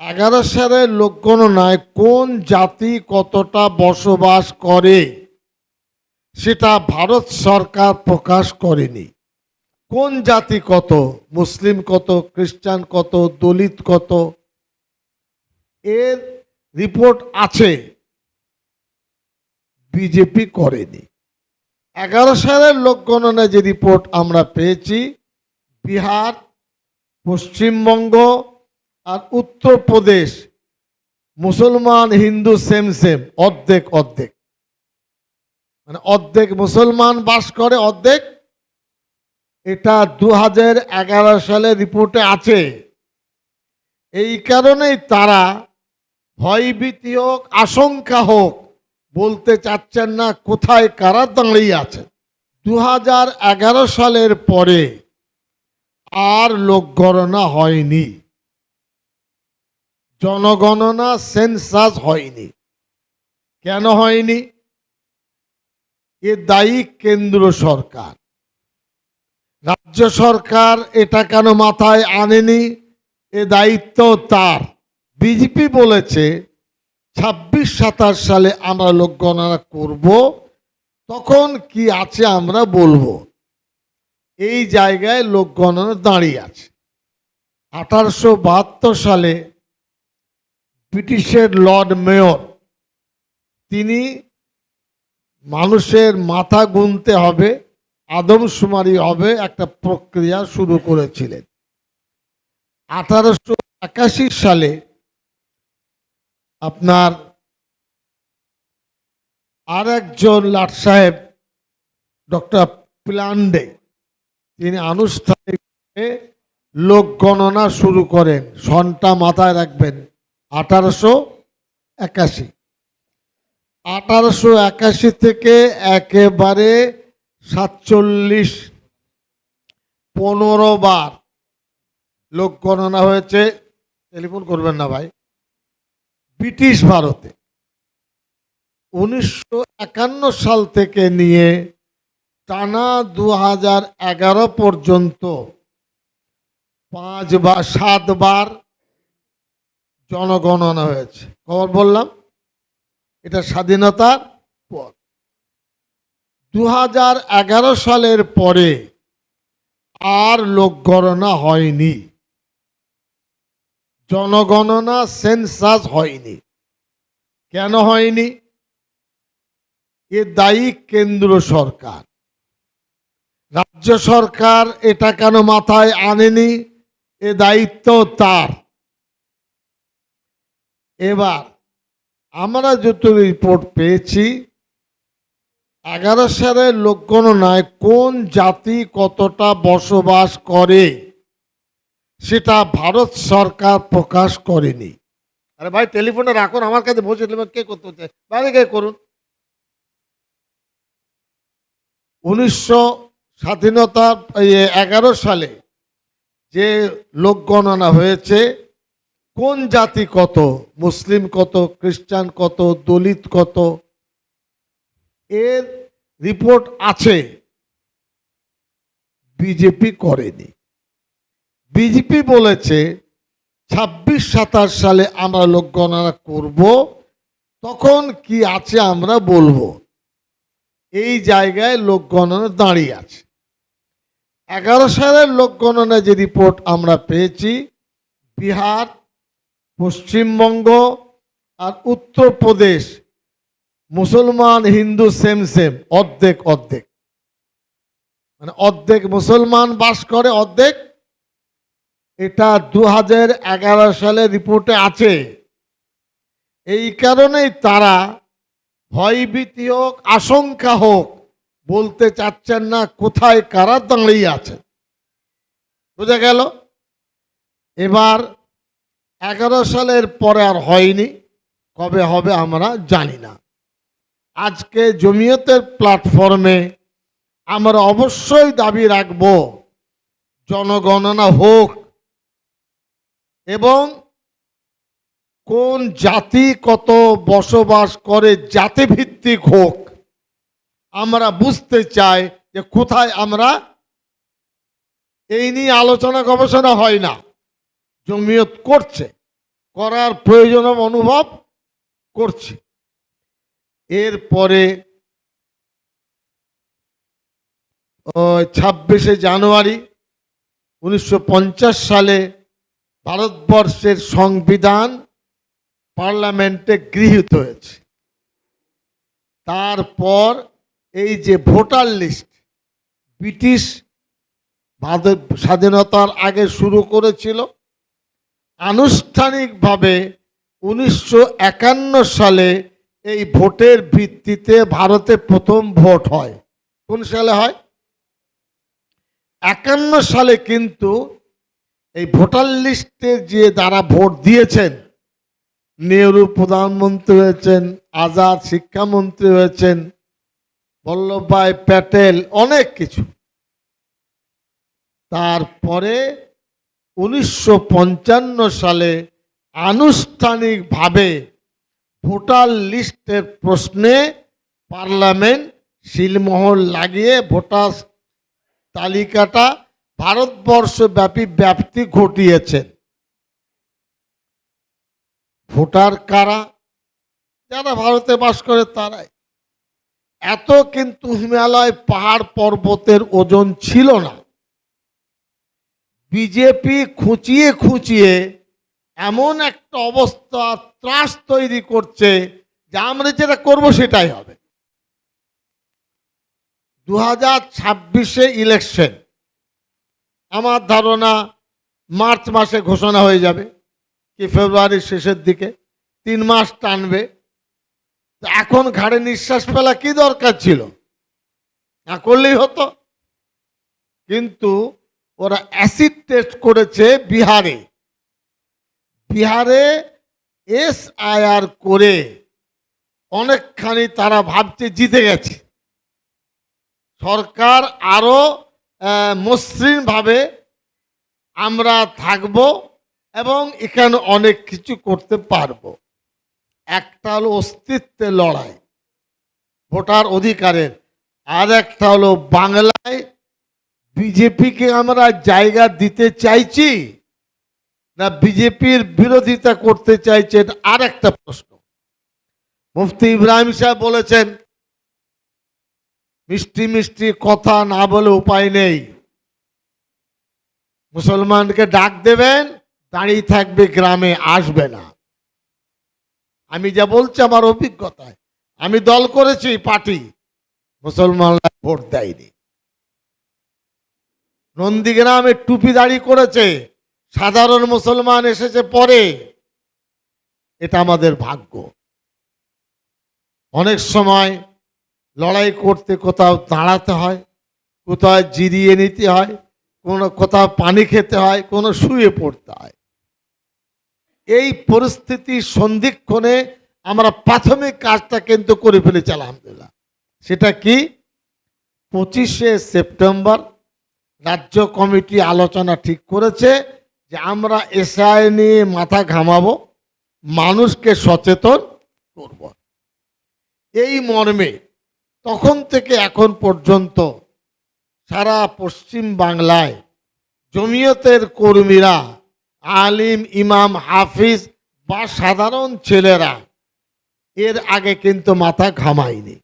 এগারো সালের লোকগণনায় কোন জাতি কতটা বসবাস করে, সেটা ভারত সরকার প্রকাশ করেনি। কোন জাতি কত, মুসলিম কত, খ্রিস্টান কত, দলিত কত, এর রিপোর্ট আছে, বিজেপি করেনি। এগারো সালের লোকগণনা যে রিপোর্ট আমরা পেয়েছি, বিহার, পশ্চিমবঙ্গ আর উত্তরপ্রদেশ মুসলমান, হিন্দু সেম সেম অর্ধেক অর্ধেক। মানে অর্ধেক মুসলমান বাস করে, অর্ধেক এটা দু হাজার এগারো সালের রিপোর্টে আছে। এই কারণেই তারা ভয়ভীতি হোক আশঙ্কা হোক বলতে চাচ্ছেন না কোথায় কারা দাঁড়িয়ে আছে। দু হাজার এগারো সালের পরে আর লোক গণনা হয়নি। জনগণনা সেন্সাস হয়নি। কেন হয়নি? এ দায়ী কেন্দ্র সরকার। রাজ্য সরকার এটা কেন মাথায় আনেনি? এ দায়িত্ব তার। বিজেপি বলেছে, ছাব্বিশ সাতাশ সালে আমরা লোক গণনা করব, তখন কি আছে আমরা বলব। এই জায়গায় লোক গণনা দাঁড়িয়ে আছে। আঠারোশো বাহাত্তর সালে ব্রিটিশের লর্ড মেয়র, তিনি মানুষের মাথা গুনতে হবে, আদমশুমারি হবে একটা প্রক্রিয়া শুরু করেছিলেন। আঠারোশো একাশি সালে আপনার আর একজন লাট সাহেব, ডক্টর প্লান্ডে, তিনি আনুষ্ঠানিক লোক গণনা শুরু করেন। সনটা মাথায় রাখবেন। আঠারোশো একাশি। আঠারোশো একাশি থেকে একেবারে সাতচল্লিশ পনেরো বার লোক গণনা হয়েছে। টেলিফোন করবেন না ভাই। ব্রিটিশ ভারতে উনিশশো একান্ন সাল থেকে নিয়ে টানা দু হাজার এগারো পর্যন্ত পাঁচ বা সাতবার জনগণনা হয়েছে। খবর বললাম, এটা স্বাধীনতার পর। দু হাজার এগারো সালের পরে আর লোকগণনা হয়নি। জনগণনা সেন্সাস হয়নি। কেন হয়নি? এ দায়ী কেন্দ্র সরকার। রাজ্য সরকার এটা কেন মাথায় আনেনি? এ দায়িত্ব তার। এবার আমরা যত রিপোর্ট পেয়েছি এগারো সালের লোকগণনায় কোন জাতি কতটা বসবাস করে সেটা ভারত সরকার প্রকাশ করেনি। আরে ভাই টেলিফোনে রাখুন আমার কাছে বসে কে করতে হচ্ছে? বাইরে কে করুন। উনিশশো স্বাধীনতা এগারো সালে যে লোক গণনা হয়েছে কোন জাতি কত? মুসলিম কত? খ্রিস্টান কত? দলিত কত? এর রিপোর্ট আছে। বিজেপি করেনি। বিজেপি বলেছে, ছাব্বিশ সাতাশ সালে আমরা লোক গণনা করব, তখন কি আছে আমরা বলব। এই জায়গায় লোক গণনা দাঁড়িয়ে আছে। এগারো সালের লোক গণনা যে রিপোর্ট আমরা পেয়েছি, বিহার পশ্চিমবঙ্গ আর উত্তরপ্রদেশ, মুসলমান, হিন্দু সেম সেম অর্ধেক অর্ধেক। মানে অর্ধেক মুসলমান বাস করে, অর্ধেক এটা দু এগারো সালের রিপোর্টে আছে। এই কারণেই তারা ভয়ভীতি হোক আশঙ্কা হোক বলতে চাচ্ছেন না কোথায় কারা দাঁড়িয়ে আছে। বোঝা গেল? এবার এগারো সালের পরে আর হয়নি, কবে হবে আমরা জানি না। আজকে জমিয়তের প্ল্যাটফর্মে আমরা অবশ্যই দাবি রাখব, জনগণনা হোক এবং কোন জাতি কত বসবাস করে জাতিভিত্তিক হোক, আমরা বুঝতে চাই যে কোথায় আমরা এই নিয়ে আলোচনা গবেষণা হয় না। জমিয়ত করছে, করার প্রয়োজন অনুভব করছি। এরপরে ছাব্বিশে জানুয়ারি উনিশশো পঞ্চাশ সালে ভারতবর্ষের সংবিধান পার্লামেন্টে গৃহীত হয়েছে। তারপর এই যে ভোটার লিস্ট, ব্রিটিশ স্বাধীনতার আগে শুরু করেছিল আনুষ্ঠানিকভাবে উনিশশো একান্ন সালে এই ভোটের ভিত্তিতে ভারতে প্রথম ভোট হয়। কোন সালে হয়? একান্ন সালে কিন্তু এই ভোটার লিস্টে যে দ্বারা ভোট দিয়েছেন, নেহরু প্রধানমন্ত্রী হয়েছেন, আজাদ শিক্ষামন্ত্রী হয়েছেন, বল্লভভাই প্যাটেল, অনেক কিছু। তারপরে উনিশশো পঞ্চান্ন সালে আনুষ্ঠানিকভাবে ভোটার লিস্টের প্রশ্নে পার্লামেন্ট শিলমোহর লাগিয়ে ভোটার তালিকাটা ভারতবর্ষব্যাপী ব্যাপ্তি ঘটিয়েছেন ভোটার কারা? যারা ভারতে বাস করে তারাই। এত কিন্তু হিমালয় পাহাড় পর্বতের ওজন ছিল না। বিজেপি খুঁচিয়ে খুঁচিয়ে এমন একটা অবস্থা, ত্রাস তৈরি করছে যে আমরা যেটা করব সেটাই হবে। দু হাজার ছাব্বিশে ইলেকশন। আমার ধারণা মার্চ মাসে ঘোষণা হয়ে যাবে কি ফেব্রুয়ারির শেষের দিকে। তিন মাস টানবে। এখন ঘাড়ে নিঃশ্বাস ফেলা কি দরকার ছিল? না করলেই হতো। কিন্তু ওরা অ্যাসিড টেস্ট করেছে বিহারে। বিহারে এস আইআর করে অনেকখানি তারা ভাবছে জিতে গেছে। সরকার আরও মসৃণভাবে আমরা থাকব এবং এখানে অনেক কিছু করতে পারব। একটা হলো অস্তিত্বের লড়াই, ভোটার অধিকারের, আর একটা হলো বাংলায় বিজেপিকে আমরা জায়গা দিতে চাইছি না বিজেপির বিরোধিতা করতে চাইছে আর একটা প্রশ্ন। মুফতি ইব্রাহিম সাহেব বলেছেন, মিষ্টি মিষ্টি কথা না বলে উপায় নেই। মুসলমানকে ডাক দেবেন, দাঁড়িয়ে থাকবে গ্রামে, আসবে না। আমি যা বলছি আমার অভিজ্ঞতায়। আমি দল করেছি, পার্টি। মুসলমানরা ভোট দেয়নি। নন্দীগ্রামে টুপি দাড়ি করেছে। সাধারণ মুসলমান এসেছে পরে। এটা আমাদের ভাগ্য। অনেক সময় লড়াই করতে কোথাও দাঁড়াতে হয়, কোথাও জিরিয়ে নিতে হয়, কোনো কোথাও পানি খেতে হয়, কোনো শুয়ে পড়তে হয়। এই পরিস্থিতি সন্ধিক্ষণে আমরা প্রাথমিক কাজটা কিন্তু করে ফেলেছি, আলহামদুলিল্লাহ। সেটা কি? পঁচিশে সেপ্টেম্বর রাজ্য কমিটি আলোচনা ঠিক করেছে যে আমরা এসআই নিয়ে মাথা ঘামাবো, মানুষকে সচেতন করব। এই মর্মে তখন থেকে এখন পর্যন্ত সারা পশ্চিম বাংলায় জমিয়তের কর্মীরা, আলিম, ইমাম, হাফিজ বা সাধারণ ছেলেরা এর আগে কিন্তু মাথা ঘামায়নি।